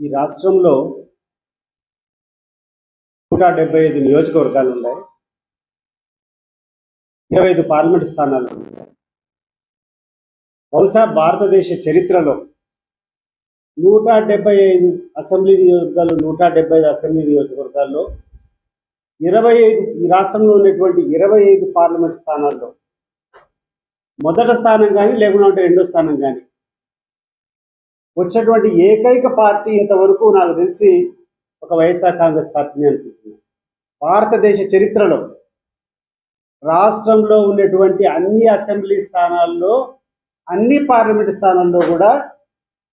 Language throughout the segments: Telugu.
ఈ రాష్ట్రంలో నూట డెబ్బై ఐదు నియోజకవర్గాలు ఉన్నాయి. ఇరవై ఐదు పార్లమెంట్ స్థానాలు ఉన్నాయి. బహుశా భారతదేశ చరిత్రలో నూట డెబ్బై ఐదు అసెంబ్లీ నియోజకవర్గాలు నూట డెబ్బై ఐదు అసెంబ్లీ నియోజకవర్గాల్లో ఇరవై ఐదు ఈ రాష్ట్రంలో ఉన్నటువంటి ఇరవై ఐదు పార్లమెంట్ స్థానాల్లో మొదటి స్థానం కానీ లేకుండా ఉంటే రెండో స్థానం కానీ వచ్చినటువంటి ఏకైక పార్టీ ఇంతవరకు నాకు తెలిసి ఒక వైఎస్ఆర్ కాంగ్రెస్ పార్టీని అనుకుంటున్నాను. భారతదేశ చరిత్రలో రాష్ట్రంలో ఉన్నటువంటి అన్ని అసెంబ్లీ స్థానాల్లో అన్ని పార్లమెంట్ స్థానాల్లో కూడా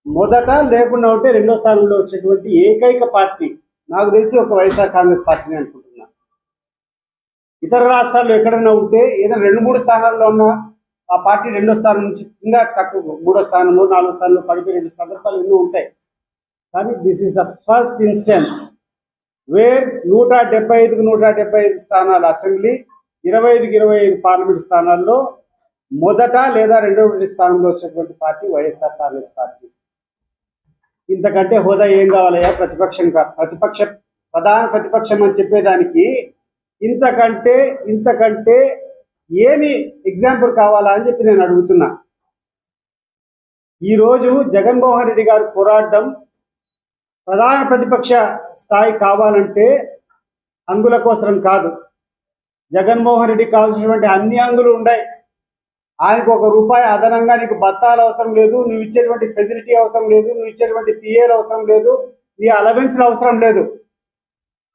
మొదట లేకుండా ఉంటే రెండో స్థానంలో వచ్చేటువంటి ఏకైక పార్టీ నాకు తెలిసి ఒక వైఎస్ఆర్ కాంగ్రెస్ పార్టీని అనుకుంటున్నాను. ఇతర రాష్ట్రాల్లో ఎక్కడైనా ఉంటే ఏదైనా రెండు మూడు స్థానాల్లో ఉన్నా ఆ పార్టీ రెండో స్థానం నుంచి ఇంకా తక్కువ మూడో స్థానంలో నాలుగో స్థానంలో పడిపోయిన సందర్భాలు ఎన్నో ఉంటాయి. కానీ this is the first instance where నూట డెబ్బై ఐదుకు నూట డెబ్బై ఐదు స్థానాలు అసెంబ్లీ ఇరవై ఐదుకి ఇరవై ఐదు పార్లమెంట్ స్థానాల్లో మొదట లేదా రెండవ స్థానంలో వచ్చినటువంటి పార్టీ వైఎస్ఆర్ కాంగ్రెస్ పార్టీ. ఇంతకంటే హోదా ఏం కావాలయ్యా? ప్రతిపక్షం ప్రతిపక్ష ప్రధాన ప్రతిపక్షం అని చెప్పేదానికి ఇంతకంటే ఇంతకంటే ఏమి ఎగ్జాంపుల్ కావాలా అని చెప్పి నేను అడుగుతున్నా. ఈరోజు జగన్మోహన్ రెడ్డి గారు పోరాడడం ప్రధాన ప్రతిపక్ష స్థాయి కావాలంటే అంగుల కోసరం కాదు. జగన్మోహన్ రెడ్డి కావాల్సినటువంటి అన్ని అంగులు ఉన్నాయి. ఆయనకు ఒక రూపాయి అదనంగా నీకు బత్తాలు అవసరం లేదు నువ్వు ఇచ్చేటువంటి ఫెసిలిటీ అవసరం లేదు నువ్వు ఇచ్చేటువంటి పిఏలు అవసరం లేదు నీ అలవెన్స్లు అవసరం లేదు.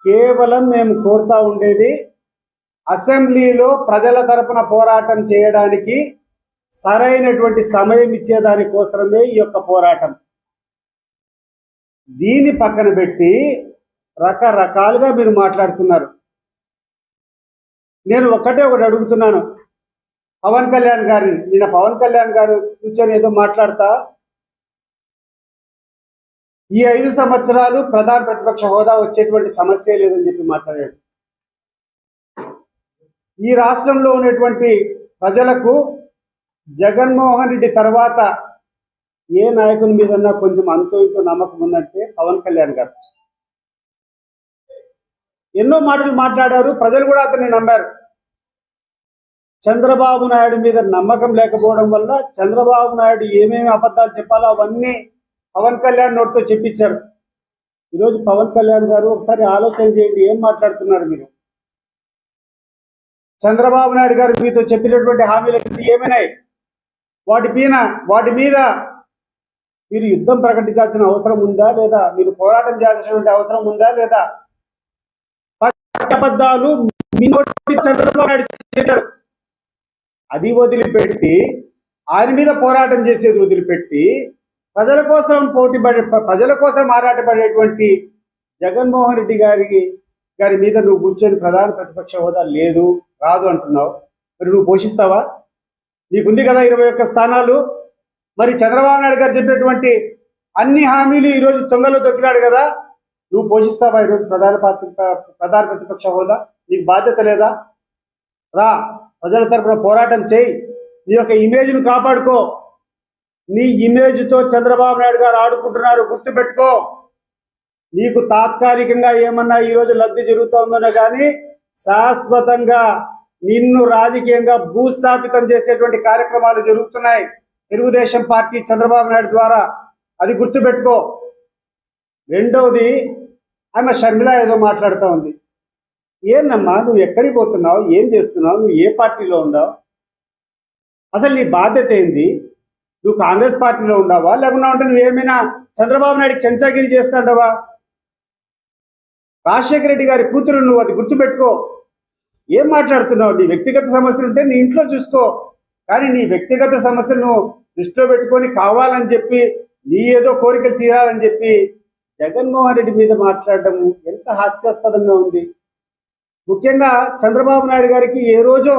కేవలం మేము కోరుతా ఉండేది అసెంబ్లీలో ప్రజల తరపున పోరాటం చేయడానికి సరైనటువంటి సమయం ఇచ్చేదాని కోసమే ఈ యొక్క పోరాటం. దీన్ని పక్కన పెట్టి రకరకాలుగా మీరు మాట్లాడుతున్నారు. నేను ఒకటే ఒకటి అడుగుతున్నాను. పవన్ కళ్యాణ్ గారిని నిన్న పవన్ కళ్యాణ్ గారు కూర్చొని ఏదో మాట్లాడతా. ఈ ఐదు సంవత్సరాలు ప్రధాన ప్రతిపక్ష హోదా వచ్చేటువంటి సమస్య లేదని చెప్పి మాట్లాడాడు. ఈ రాష్ట్రంలో ఉన్నటువంటి ప్రజలకు జగన్మోహన్ రెడ్డి తర్వాత ఏ నాయకుని మీద కొంచెం అంతో ఇంతో నమ్మకం ఉందంటే పవన్ కళ్యాణ్ గారు. ఎన్నో మాటలు మాట్లాడారు ప్రజలు కూడా అతన్ని నమ్మారు. చంద్రబాబు నాయుడు మీద నమ్మకం లేకపోవడం వల్ల చంద్రబాబు నాయుడు ఏమేమి అబద్ధాలు చెప్పాలో అవన్నీ పవన్ కళ్యాణ్ నోటితో చెప్పించారు. ఈరోజు పవన్ కళ్యాణ్ గారు ఒకసారి ఆలోచన చేయండి ఏం మాట్లాడుతున్నారు మీరు? చంద్రబాబు నాయుడు గారు మీతో చెప్పినటువంటి హామీలు ఏమైనాయి? వాటి మీద వాటి మీద మీరు యుద్ధం ప్రకటించాల్సిన అవసరం ఉందా? లేదా మీరు పోరాటం చేయాల్సినటువంటి అవసరం ఉందా? లేదా పట్టబద్ధాలు మీ నోటి చంద్రబాబు నాయుడు చెప్పారు అది వదిలిపెట్టి ఆయన మీద పోరాటం చేసేది వదిలిపెట్టి ప్రజల కోసం పోటీ పడే ప్రజల కోసం ఆరాటపడేటువంటి జగన్మోహన్ రెడ్డి గారికి గారి మీద నువ్వు కూర్చొని ప్రధాన ప్రతిపక్ష హోదా లేదు రాదు అంటున్నావు. మరి నువ్వు పోషిస్తావా? నీకుంది కదా ఇరవై ఒక్క స్థానాలు. మరి చంద్రబాబు నాయుడు గారు చెప్పినటువంటి అన్ని హామీలు ఈరోజు తొంగలో దొక్కినాడు కదా. నువ్వు పోషిస్తావా ఈరోజు ప్రధాన పాత్ర ప్రధాన ప్రతిపక్ష హోదా? నీకు బాధ్యత లేదా? రా ప్రజల తరపున పోరాటం చేయి. నీ యొక్క ఇమేజ్ను కాపాడుకో. నీ ఇమేజ్తో చంద్రబాబు నాయుడు గారు ఆడుకుంటున్నారు గుర్తుపెట్టుకో. నీకు తాత్కాలికంగా ఏమన్నా ఈరోజు లబ్ధి జరుగుతోందనో కానీ శాశ్వతంగా నిన్ను రాజకీయంగా భూస్థాపితం చేసేటువంటి కార్యక్రమాలు జరుగుతున్నాయి. తెలుగుదేశం పార్టీ చంద్రబాబు నాయుడు ద్వారా. అది గుర్తుపెట్టుకో. రెండవది ఆమె షర్మిల ఏదో మాట్లాడుతూ ఉంది. ఏందమ్మా నువ్వు ఎక్కడికి పోతున్నావు? ఏం చేస్తున్నావు? నువ్వు ఏ పార్టీలో ఉన్నావు? అసలు నీ బాధ్యత ఏంది? నువ్వు కాంగ్రెస్ పార్టీలో ఉన్నావా? లేకుండా ఉంటే నువ్వు ఏమైనా చంద్రబాబు నాయుడు చెంచాగిరి చేస్తాడవా రాజశేఖర రెడ్డి గారి కూతురు నువ్వు అది గుర్తుపెట్టుకో. ఏం మాట్లాడుతున్నావు? నీ వ్యక్తిగత సమస్యలు ఉంటే నీ ఇంట్లో చూసుకో. కానీ నీ వ్యక్తిగత సమస్యను దృష్టిలో పెట్టుకొని కావాలని చెప్పి నీ ఏదో కోరికలు తీరాలని చెప్పి జగన్మోహన్ రెడ్డి మీద మాట్లాడడం ఎంత హాస్యాస్పదంగా ఉంది. ముఖ్యంగా చంద్రబాబు నాయుడు గారికి ఏ రోజో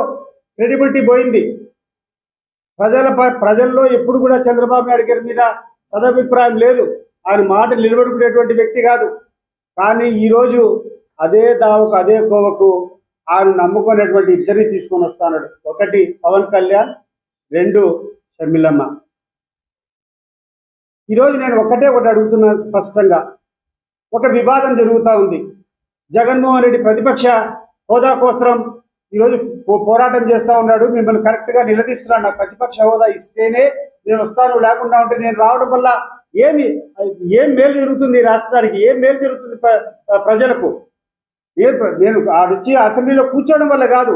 క్రెడిబిలిటీ పోయింది. ప్రజల ప్రజల్లో ఎప్పుడు కూడా చంద్రబాబు నాయుడు గారి మీద సదభిప్రాయం లేదు. ఆయన మాట నిలబడుకునేటువంటి వ్యక్తి కాదు. కానీ ఈరోజు అదే దావకు అదే కోవకు ఆయన నమ్ముకునేటువంటి ఇద్దరిని తీసుకొని వస్తాడు ఒకటి పవన్ కళ్యాణ్ రెండు షర్మిలమ్మ. ఈరోజు నేను ఒకటే ఒకటి అడుగుతున్నాను స్పష్టంగా. ఒక వివాదం జరుగుతూ ఉంది. జగన్మోహన్ రెడ్డి ప్రతిపక్ష హోదా కోసం ఈరోజు పో- పోరాటం చేస్తా ఉన్నాడు. మిమ్మల్ని కరెక్ట్గా నిలదీస్తున్నాడు. నాకు ప్రతిపక్ష హోదా ఇస్తేనే నేను వస్తాను. లేకుండా ఉంటే నేను రావడం వల్ల ఏమి ఏం మేలు జరుగుతుంది రాష్ట్రానికి? ఏం మేలు జరుగుతుంది ప్రజలకు? నేను నేను ఆడొచ్చి అసెంబ్లీలో కూర్చోవడం వల్ల కాదు.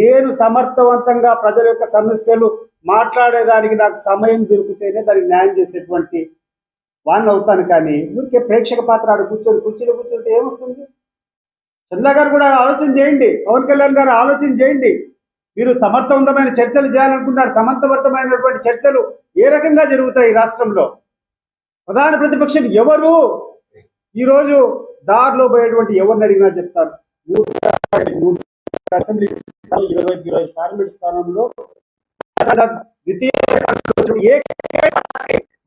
నేను సమర్థవంతంగా ప్రజల యొక్క సమస్యలు మాట్లాడేదానికి నాకు సమయం దొరికితేనే దానికి న్యాయం చేసేటువంటి వాడిని అవుతాను కానీ ఊరికే ప్రేక్షక పాత్ర ఆడ కూర్చొని కుర్చీలో కూర్చుంటే ఏమొస్తుంది? చంద్ర గారు కూడా ఆలోచన చేయండి. పవన్ కళ్యాణ్ గారు ఆలోచన చేయండి. మీరు సమర్థవంతమైన చర్చలు చేయాలనుకుంటున్నారు సమర్థవంతమైనటువంటి చర్చలు ఏ రకంగా జరుగుతాయి ఈ రాష్ట్రంలో? ప్రధాన ప్రతిపక్షం ఎవరు? ఈరోజు దారిలో పోయేటువంటి ఎవరిని అడిగినా చెప్తారు. అసెంబ్లీ ఇరవై ఐదు ఇరవై పార్లమెంట్ స్థానంలో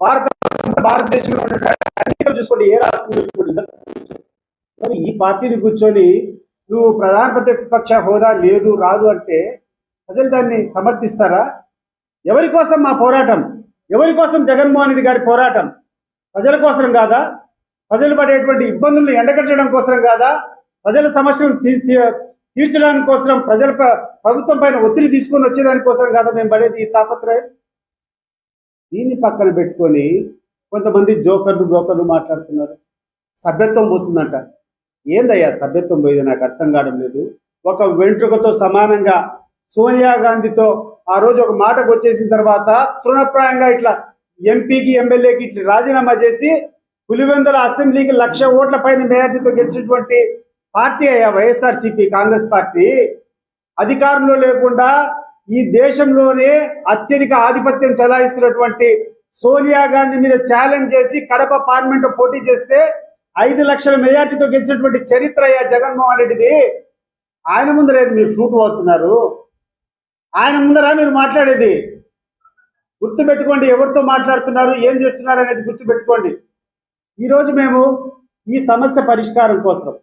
భారత భారతదేశంలో చూసుకోండి ఏ రాష్ట్రంలో మరి ఈ పార్టీని కూర్చొని నువ్వు ప్రధాన ప్రతిపక్ష హోదా లేదు రాదు అంటే ప్రజలు దాన్ని సమర్థిస్తారా? ఎవరి కోసం మా పోరాటం? ఎవరి కోసం జగన్మోహన్ రెడ్డి గారి పోరాటం? ప్రజల కోసం కాదా? ప్రజలు పడేటువంటి ఇబ్బందులను ఎండగట్టడం కోసం కాదా? ప్రజల సమస్యలను తీర్చడానికి కోసం ప్రజల ప్రభుత్వం పైన ఒత్తిడి తీసుకొని వచ్చేదానికోసం కాదా మేము పడేది ఈ తాపత్రయం? దీన్ని పక్కన పెట్టుకొని కొంతమంది జోకర్లు బ్రోకర్లు మాట్లాడుతున్నారు. సభ్యత్వం పోతుందంట. ఏందయ్యా సభ్యత్వం పోయేది? నాకు అర్థం కావడం లేదు. ఒక వెంట్రుకతో సమానంగా సోనియా గాంధీతో ఆ రోజు ఒక మాటకు వచ్చేసిన తర్వాత తృణప్రాయంగా ఇట్లా ఎంపీకి ఎమ్మెల్యేకి ఇట్లా రాజీనామా చేసి పులివెందుల అసెంబ్లీకి లక్ష ఓట్ల పైన మేయర్టీతో గెలిచినటువంటి పార్టీ అయ్యా వైఎస్ఆర్సీపీ కాంగ్రెస్ పార్టీ. అధికారంలో లేకుండా ఈ దేశంలోనే అత్యధిక ఆధిపత్యం చెలాయిస్తున్నటువంటి సోనియా గాంధీ మీద ఛాలెంజ్ చేసి కడప పార్లమెంట్ పోటీ చేస్తే ఐదు లక్షల మెజార్టీతో గెలిచినటువంటి చరిత్ర అయ్యా జగన్మోహన్ రెడ్డిది. ఆయన ముందర మీరు ఫ్రూట్ అవుతున్నారు ఆయన ముందర మీరు మాట్లాడేది. గుర్తు పెట్టుకోండి ఎవరితో మాట్లాడుతున్నారు ఏం చేస్తున్నారు అనేది గుర్తు పెట్టుకోండి ఈరోజు మేము ఈ సమస్య పరిష్కారం కోసం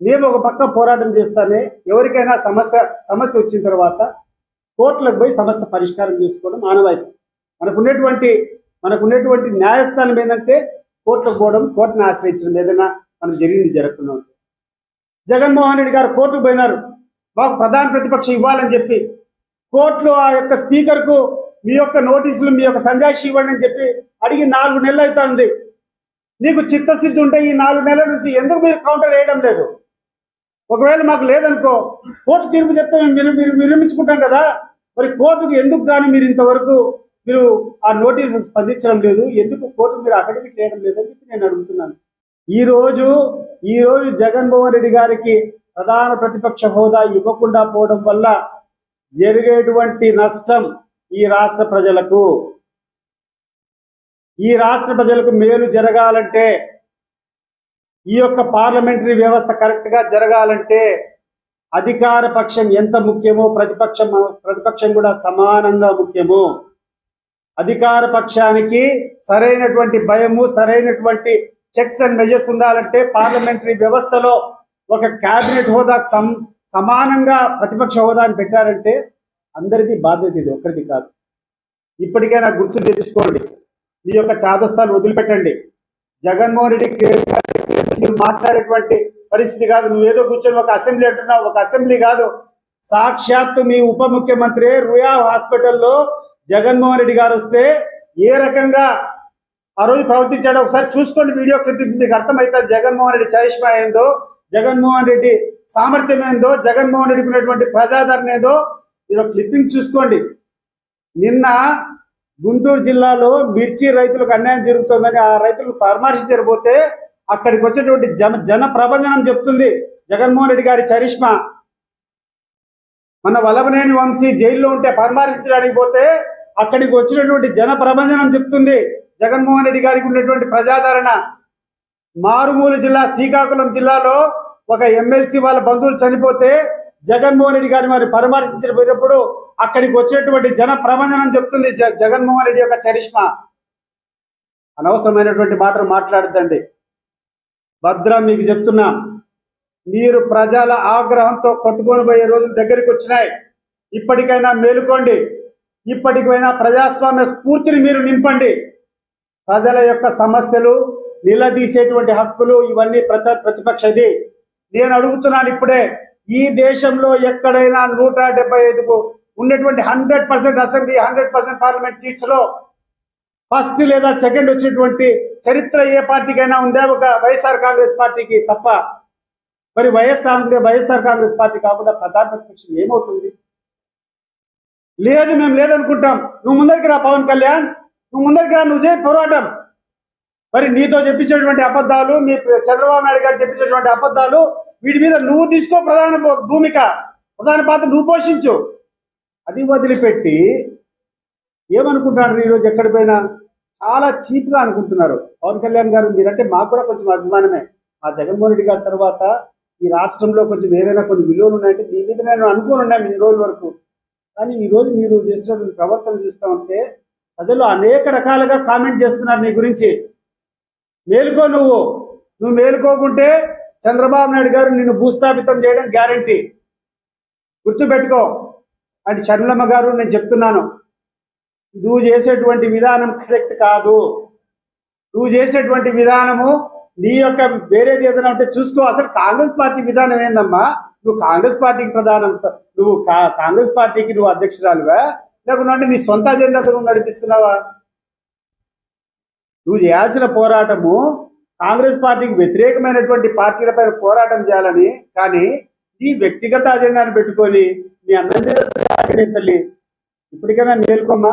మేము ఒక పక్క పోరాటం చేస్తానే ఎవరికైనా సమస్య సమస్య వచ్చిన తర్వాత కోర్టులకు పోయి సమస్య పరిష్కారం చేసుకోవడం మానవాయితీ మనకున్నటువంటి మనకున్నటువంటి న్యాయస్థానం ఏంటంటే కోర్టులకు పోవడం కోర్టును ఆశ్రయించడం ఏదైనా మనం జరిగింది జరగకుండా ఉంటుంది. జగన్మోహన్ రెడ్డి గారు కోర్టుకు పోయినారు. మాకు ప్రధాన ప్రతిపక్షం ఇవ్వాలని చెప్పి కోర్టులో ఆ యొక్క స్పీకర్కు మీ యొక్క నోటీసులు మీ యొక్క సంజాయిషి ఇవ్వండి అని చెప్పి అడిగి నాలుగు నెలలు అవుతుంది నీకు చిత్తశుద్ధి ఉంటే ఈ నాలుగు నెలల నుంచి ఎందుకు మీరు కౌంటర్ వేయడం లేదు? ఒకవేళ మాకు లేదనుకో కోర్టు తీర్పు చెప్తే మేము విరమించుకుంటాం కదా. మరి కోర్టుకు ఎందుకు కానీ మీరు ఇంతవరకు మీరు ఆ నోటీసు స్పందించడం లేదు? ఎందుకు కోర్టుకు మీరు అకాడమిక్ వేయడం లేదని చెప్పి నేను అడుగుతున్నాను. ఈ రోజు ఈ రోజు జగన్మోహన్ రెడ్డి గారికి ప్రధాన ప్రతిపక్ష హోదా ఇవ్వకుండా పోవడం వల్ల జరిగేటువంటి నష్టం ఈ రాష్ట్ర ప్రజలకు. ఈ రాష్ట్ర ప్రజలకు మేలు జరగాలంటే ఈ యొక్క పార్లమెంటరీ వ్యవస్థ కరెక్ట్గా జరగాలంటే అధికార పక్షం ఎంత ముఖ్యమో ప్రతిపక్షం ప్రతిపక్షం కూడా సమానంగా ముఖ్యము. అధికార పక్షానికి సరైనటువంటి భయము సరైనటువంటి చెక్స్ అండ్ మెజర్స్ ఉండాలంటే పార్లమెంటరీ వ్యవస్థలో ఒక కేబినెట్ హోదాకు సమ్ సమానంగా ప్రతిపక్ష హోదాని పెట్టారంటే అందరిది బాధ్యత ఇది ఒక్కరిది కాదు. ఇప్పటికైనా గుర్తు తెచ్చుకోండి. మీ యొక్క చాదస్తాలు వదిలిపెట్టండి. జగన్మోహన్ రెడ్డి మాట్లాడేటువంటి పరిస్థితి కాదు. నువ్వేదో కూర్చొని ఒక అసెంబ్లీ అంటున్నావు ఒక అసెంబ్లీ కాదు. సాక్షాత్తు మీ ఉప ముఖ్యమంత్రి రుయా హాస్పిటల్లో జగన్మోహన్ రెడ్డి గారు వస్తే ఏ రకంగా ఆ రోజు ప్రవర్తించాడో ఒకసారి చూసుకోండి వీడియో క్లిప్పింగ్స్. మీకు అర్థమవుతుంది జగన్మోహన్ రెడ్డి చరిష్మా ఏందో జగన్మోహన్ రెడ్డి సామర్థ్యం ఏందో జగన్మోహన్ రెడ్డికి ఉన్నటువంటి ప్రజాదరణ ఏదో మీరు క్లిప్పింగ్స్ చూసుకోండి. నిన్న గుంటూరు జిల్లాలో మిర్చి రైతులకు అన్యాయం జరుగుతుందని ఆ రైతులకు పరామర్శించకపోతే అక్కడికి వచ్చేటువంటి జన జన ప్రభంజనం చెప్తుంది జగన్మోహన్ రెడ్డి గారి చరిష్మా. మన వలభనేని వంశీ జైల్లో ఉంటే పరామర్శించడానికి పోతే అక్కడికి వచ్చినటువంటి జన ప్రభంజనం చెప్తుంది జగన్మోహన్ రెడ్డి గారికి ఉన్నటువంటి ప్రజాదరణ. మారుమూల జిల్లా శ్రీకాకుళం జిల్లాలో ఒక ఎమ్మెల్సీ వాళ్ళ బంధువులు చనిపోతే జగన్మోహన్ రెడ్డి గారిని మరి పరామర్శించినప్పుడు అక్కడికి వచ్చేటువంటి జన ప్రభంజనం చెప్తుంది జ- జగన్మోహన్ రెడ్డి యొక్క చరిష్మా. అనవసరమైనటువంటి మాటలు మాట్లాడద్దండి. భద్రం మీకు చెప్తున్నా. మీరు ప్రజల ఆగ్రహంతో కొట్టుకొని పోయే రోజులు దగ్గరికి వచ్చినాయి. ఇప్పటికైనా మేలుకోండి. ఇప్పటికైనా ప్రజాస్వామ్య స్ఫూర్తిని మీరు నింపండి. ప్రజల యొక్క సమస్యలు నిలదీసేటువంటి హక్కులు ఇవన్నీ ప్రతిపక్షది. నేను అడుగుతున్నాను ఇప్పుడే. ఈ దేశంలో ఎక్కడైనా నూట డెబ్బై ఐదుకు ఉన్నటువంటి hundred percent assembly hundred percent parliament సీట్స్లో first లేదా సెకండ్ వచ్చినటువంటి చరిత్ర ఏ పార్టీకైనా ఉందా? ఒక వైఎస్ఆర్ కాంగ్రెస్ పార్టీకి తప్ప. మరి వైఎస్ఆర్ వైఎస్ఆర్ కాంగ్రెస్ పార్టీ కాకుండా ప్రధాన ప్రతిపక్షం ఏమవుతుంది? లేదు మేము లేదనుకుంటాం. నువ్వు ముందరికి రా పవన్ కళ్యాణ్. నువ్వు ముందరికి రా నువ్వు చేయి పోరాటం. మరి నీతో చెప్పించేటువంటి అబద్ధాలు మీ చంద్రబాబు నాయుడు గారు చెప్పించేటువంటి అబద్ధాలు వీటి మీద నువ్వు తీసుకో ప్రధాన భూమిక ప్రధాన పాత్ర నువ్వు పోషించు. అది వదిలిపెట్టి ఏమనుకుంటున్నారు ఈరోజు ఎక్కడి పోయినా చాలా చీప్గా అనుకుంటున్నారు. పవన్ కళ్యాణ్ గారు మీరంటే మాకు కూడా కొంచెం అభిమానమే. మా జగన్మోహన్ రెడ్డి గారి తర్వాత ఈ రాష్ట్రంలో కొంచెం ఏదైనా కొన్ని విలువలు ఉన్నాయంటే మీ మీద నేను అనుకోని ఉన్నాను ఇన్ని రోజుల వరకు. కానీ ఈ రోజు మీరు చేస్తున్నటువంటి ప్రవర్తన చూస్తామంటే ప్రజలు అనేక రకాలుగా కామెంట్ చేస్తున్నారు నీ గురించి. మేలుకో నువ్వు. నువ్వు మేలుకోకుంటే చంద్రబాబు నాయుడు గారు నిన్ను భూస్థాపితం చేయడం గ్యారంటీ. గుర్తుపెట్టుకో. అంటే షర్మిలమ్మ గారు నేను చెప్తున్నాను. నువ్వు చేసేటువంటి విధానం కరెక్ట్ కాదు. నువ్వు చేసేటువంటి విధానము నీ యొక్క వేరేది ఏదైనా ఉంటే చూసుకో. అసలు కాంగ్రెస్ పార్టీ విధానం ఏందమ్మా? నువ్వు కాంగ్రెస్ పార్టీకి ప్రధానం నువ్వు కా- కాంగ్రెస్ పార్టీకి నువ్వు అధ్యక్షురాలువా? లేకుంటే నీ సొంత అజెండాతో నువ్వు నడిపిస్తున్నావా? నువ్వు చేయాల్సిన పోరాటము కాంగ్రెస్ పార్టీకి వ్యతిరేకమైనటువంటి పార్టీలపై పోరాటం చేయాలని కానీ నీ వ్యక్తిగత అజెండాను పెట్టుకొని నీ అన్నం మీద తల్లి ఇప్పటికైనా మేల్కొమ్మా?